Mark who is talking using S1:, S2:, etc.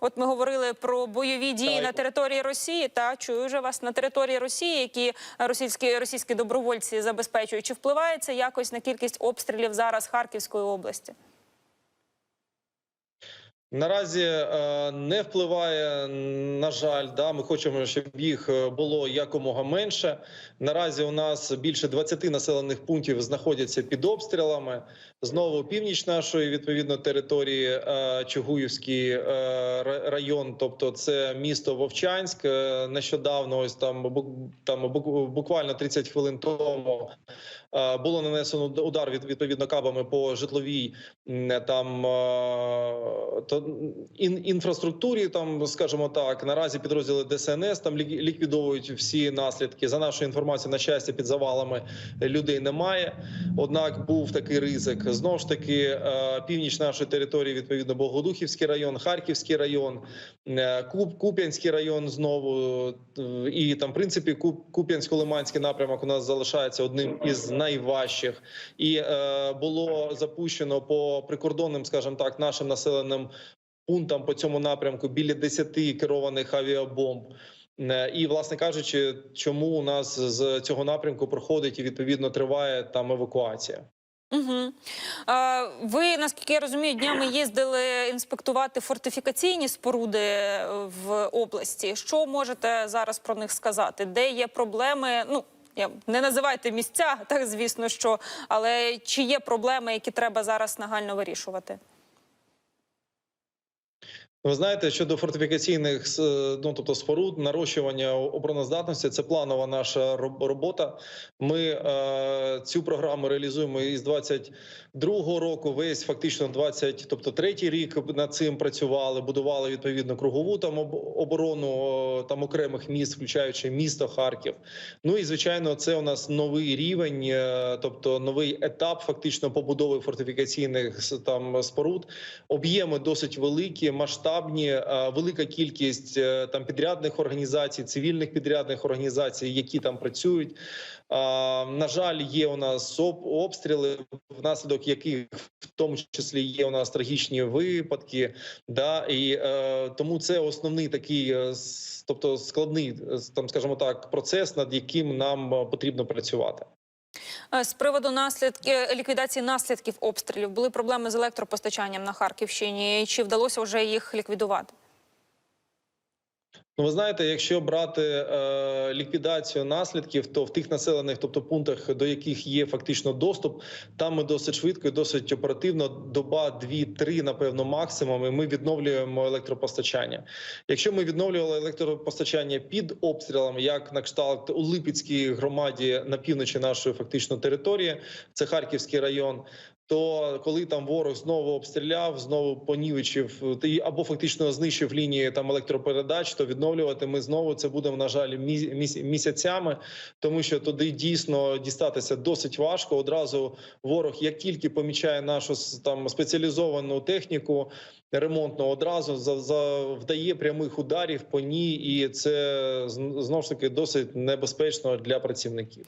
S1: От ми говорили про бойові дії
S2: Так.
S1: на території Росії. Та чую вже вас на території Росії, які російські російські добровольці забезпечують. Чи впливає це якось на кількість обстрілів зараз Харківської області?
S2: Наразі е, не впливає, на жаль, да ми хочемо, щоб їх е, було якомога менше. Наразі у нас більше 20 населених пунктів знаходяться під обстрілами. Знову північ нашої відповідно території е, Чугуївський район, тобто це місто Вовчанськ. Нещодавно, ось там там буквально 30 хвилин тому. Було нанесено удар від відповідно кабами по житловій м, там то ін, інфраструктурі. Там скажімо так, наразі підрозділи ДСНС там лі- ліквідовують всі наслідки. За нашою інформацією, на щастя, під завалами людей немає. Однак був такий ризик. Знову ж таки, е, північ нашої території, відповідно, Богодухівський район, Харківський район, е, Куп, Куп'янський район знову і там, в принципі, Куп, Куп'янсько-Лиманський напрямок у нас залишається одним із найважчих. І е, було запущено по прикордонним, скажімо так, нашим населеним пунктам по цьому напрямку біля 10 керованих авіабомб. Е, І, власне кажучи, чому у нас з цього напрямку проходить і відповідно триває там евакуація.
S1: Угу. А, ви, наскільки я розумію, днями їздили інспектувати фортифікаційні споруди е, в області. Що можете зараз про них сказати? Де є проблеми? Ну я не називайте місця, так звісно, що але чи є проблеми, які треба зараз нагально вирішувати?
S2: Ви знаєте, щодо фортифікаційних ну тобто споруд, нарощування обороноздатності, це планова наша робота. Ми е, цю програму реалізуємо із 22-го року. Весь фактично 20, тобто третій рік над цим працювали, будували відповідно кругову там оборону там окремих міст, включаючи місто Харків. Ну і звичайно, це у нас новий рівень, е, тобто новий етап фактично побудови фортифікаційних там споруд. Об'єми досить великі, масштабні, е, велика кількість е, там підрядних організацій, цивільних підрядних організацій, які там працюють. На жаль, є у нас об- обстріли, внаслідок яких в тому числі є у нас трагічні випадки. Да, і е, тому це основний такий, тобто складний, там, скажімо так, процес, над яким нам потрібно працювати.
S1: Е, З приводу наслідки ліквідації наслідків обстрілів були проблеми з електропостачанням на Харківщині. Чи вдалося вже їх ліквідувати?
S2: Ну, ви знаєте, якщо брати е, ліквідацію наслідків, то в тих населених, тобто пунктах, до яких є фактично доступ, там ми досить швидко і досить оперативно, доба, дві-три, напевно, максимум. і Ми відновлюємо електропостачання. Якщо ми відновлювали електропостачання під обстрілами, як на кшталт у Липецькій громаді на півночі нашої фактично території, це Харківський район. То коли там ворог знову обстріляв, знову понівечив і- або фактично знищив лінії там електропередач, то відновлювати ми знову це будемо на жаль мі- місяцями, тому що туди дійсно дістатися досить важко. Одразу ворог, як тільки помічає нашу там спеціалізовану техніку ремонтну, одразу за, за вдає прямих ударів по ній, і це з- знову ж таки досить небезпечно для працівників.